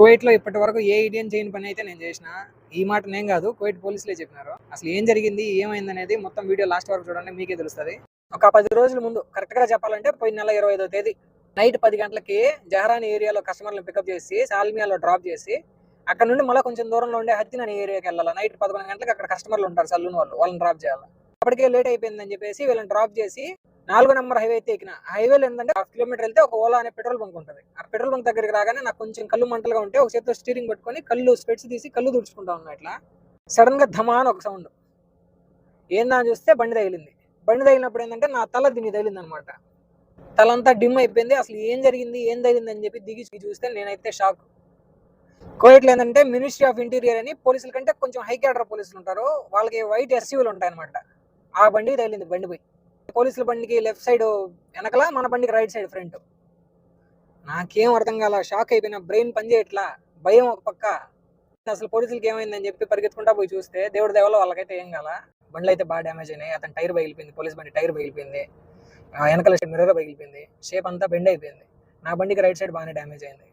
కువైట్లో ఇప్పటి వరకు ఏ ఇండియన్ చేయని పని అయితే నేను చేసిన ఈ మాట నేను కాదు కువైట్ పోలీసులే చెప్పినారు. అసలు ఏం జరిగింది ఏమైంది అనేది మొత్తం వీడియో లాస్ట్ వరకు చూడండి మీకే తెలుస్తుంది. ఒక పది రోజుల ముందు కరెక్ట్గా చెప్పాలంటే పోయిన నెల ఇరవై ఐదో తేదీ నైట్ పది గంటలకి జహరాన్ ఏరియాలో కస్టమర్లను పికప్ చేసి సాల్మియాలో డ్రాప్ చేసి అక్కడ నుండి మళ్ళీ కొంచెం దూరంలో ఉండే హత్తిన అనే ఏరియాకి వెళ్ళాలి? నైట్ పదకొండు గంటలకు అక్కడ కస్టమర్లు ఉంటారు సల్లూన్ వాళ్ళు వాళ్ళని డ్రాప్ చేయాలి? అప్పటికే లేట్ అయిపోయిందని చెప్పేసి వీళ్ళని డ్రాప్ చేసి నాలుగో నెంబర్ హైవే అయితే ఎక్కిన. హైవేలో ఏంటంటే హాఫ్ కిలోమీటర్ వెళ్తే ఒక ఓలా అనే పెట్రోల్ బంక్ ఉంటుంది. ఆ పెట్రోల్ బంక్ దగ్గరికి రాగానే నాకు కొంచెం కళ్ళు మంటలుగా ఉంటే ఒక చేతితో స్టీరింగ్ పట్టుకొని కళ్ళు స్పెట్స్ తీసి కళ్ళు తుడుచుకుంటా ఉన్నా ఇట్లా. సడన్గా ధమాన్ ఒక సౌండ్ ఏందా చూస్తే బండి తగిలింది. బండి తగిలినప్పుడు ఏంటంటే నా తల దీన్ని తగిలింది అనమాట తలంతా డిమ్ అయిపోయింది. అసలు ఏం జరిగింది? ఏం తగిలింది? అని చెప్పి దిగి చూస్తే నేనైతే షాక్ కోవిట్లో ఏంటంటే మినిస్ట్రీ ఆఫ్ ఇంటీరియర్ అని పోలీసుల కంటే కొంచెం హై క్యాడర్ పోలీసులు ఉంటారు. వాళ్ళకి వైట్ ఎస్యూలు ఉంటాయి అనమాట ఆ బండి తగిలింది. బండి పోయి. పోలీసుల బండికి లెఫ్ట్ సైడ్ వెనకల మన బండికి రైట్ సైడ్ ఫ్రంట్. నాకేం అర్థం కాల షాక్ అయిపోయిన బ్రెయిన్ పనిచేయట్లా భయం ఒక పక్క. అసలు పోలీసులకి ఏమైందని చెప్పి పరిగెత్తుకుంటా పోయి చూస్తే దేవుడి దేవలో వాళ్ళకైతే ఏం కాల బండ్లు అయితే బాగా డ్యామేజ్ అయినాయి అతని టైర్ పగిలిపోయింది పోలీస్ బండి టైర్ పగిలిపోయింది ఆ వెనకాల మిర్రర్ పగిలిపోయింది షేప్ అంతా బెండ్ అయిపోయింది. నా బండికి రైట్ సైడ్ బాగానే డ్యామేజ్ అయింది.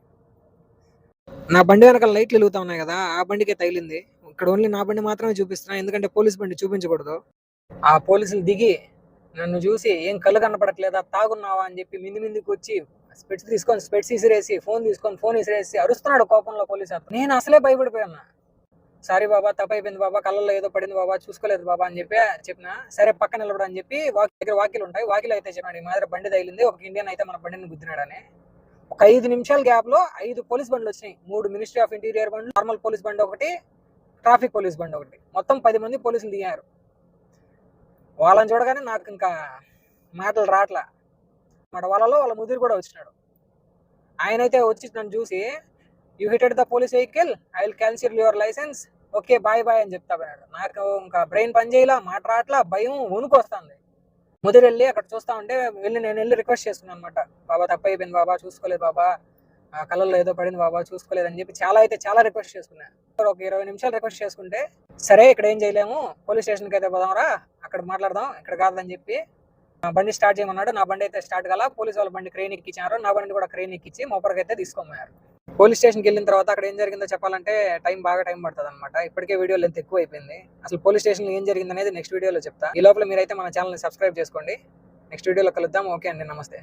నా బండి వెనకాల లైట్లు వెలుగుతా ఉన్నాయి కదా ఆ బండికే తగిలింది. ఇక్కడ ఓన్లీ నా బండి మాత్రమే చూపిస్తున్నా ఎందుకంటే పోలీస్ బండి చూపించకూడదు. ఆ పోలీసులు దిగి నన్ను చూసి ఏం కళ్ళు కనపడట్లేదా? తాగున్నావా? అని చెప్పి మింది మిందికి వచ్చి స్పెట్స్ తీసుకొని స్పెట్స్ ఇసిరేసి ఫోన్ తీసుకొని ఫోన్ ఇసిరేసి అరుస్తున్నాడు కోపంలో పోలీస్ అతను నేను అసలే భయపడిపోయాను సారీ బాబా తప్పైపోయింది బాబా కళ్ళల్లో ఏదో పడింది బాబా చూసుకోలేదు బాబా అని చెప్పి చెప్పిన సరే పక్కన నిలబడు అని చెప్పి వాకి దగ్గర వాకిలు ఉంటాయి. వాకిలు అయితే చెప్పాడు ఈ మాదిరి బండి తగిలింది ఒక ఇండియన్ అయితే మన బండిని గుద్దినాడని ఒక ఐదు నిమిషాల గ్యాప్లో ఐదు పోలీస్ బండ్లు వచ్చినాయి. మూడు మినిస్ట్రీ ఆఫ్ ఇంటీరియర్ బండ్లు నార్మల్ పోలీస్ బండి ఒకటి ట్రాఫిక్ పోలీస్ బండి ఒకటి. మొత్తం పది మంది పోలీసులు దిగారు. వాళ్ళని చూడగానే నాకు ఇంకా మాటలు రావట్లా మాట వాళ్ళలో వాళ్ళ ముదిరి కూడా వచ్చినాడు. ఆయన అయితే వచ్చి నన్ను చూసి you hitted the police vehicle I will cancel your licence okay bye bye అని చెప్తా పోయాడు నాకు ఇంకా బ్రెయిన్ పనిచేయలా మాట రావట్లా భయం వణుకొస్తుంది. ముదిరి వెళ్ళి అక్కడ చూస్తా ఉంటే వెళ్ళి నేను వెళ్ళి రిక్వెస్ట్ చేస్తున్నాను అనమాట బాబా తప్ప అయిపోయింది బాబా చూసుకోలేదు బాబా. ఆ కళ్ళల్లో ఏదో పడింది బాబా చూసుకోలేదు అని చెప్పి చాలా అయితే చాలా రిక్వెస్ట్ చేసుకున్నాను ఒక ఇరవై నిమిషాలు రిక్వెస్ట్ చేసుకుంటే సరే ఇక్కడ ఏం చేయలేము పోలీస్ స్టేషన్కి అయితే పోదాంరా. అక్కడ మాట్లాడదాం. ఇక్కడ కాదని చెప్పి బండి స్టార్ట్ చేయమన్నాడు. నా బండి అయితే స్టార్ట్ కాల పోలీస్ వాళ్ళ బండి క్రెయిన్ ఎక్కించారు. నా బండి కూడా క్రెయిన్ ఎక్కించి మొప్పరికి అయితే తీసుకోమన్నారు పోలీస్ స్టేషన్కి వెళ్ళిన తర్వాత అక్కడ ఏం జరిగిందో చెప్పాలంటే టైం బాగా టైం పడుతుంది అనమాట ఇప్పటికే వీడియో లెంత్ ఎక్కువ అయిపోయింది అసలు పోలీస్ స్టేషన్లో ఏం జరిగింది అనేది నెక్స్ట్ వీడియోలో చెప్తా. ఈ లోపల మీరైతే మన ఛానల్ని సబ్స్క్రైబ్ చేసుకోండి. నెక్స్ట్ వీడియోలో కలుద్దాం. ఓకే అండి. నమస్తే.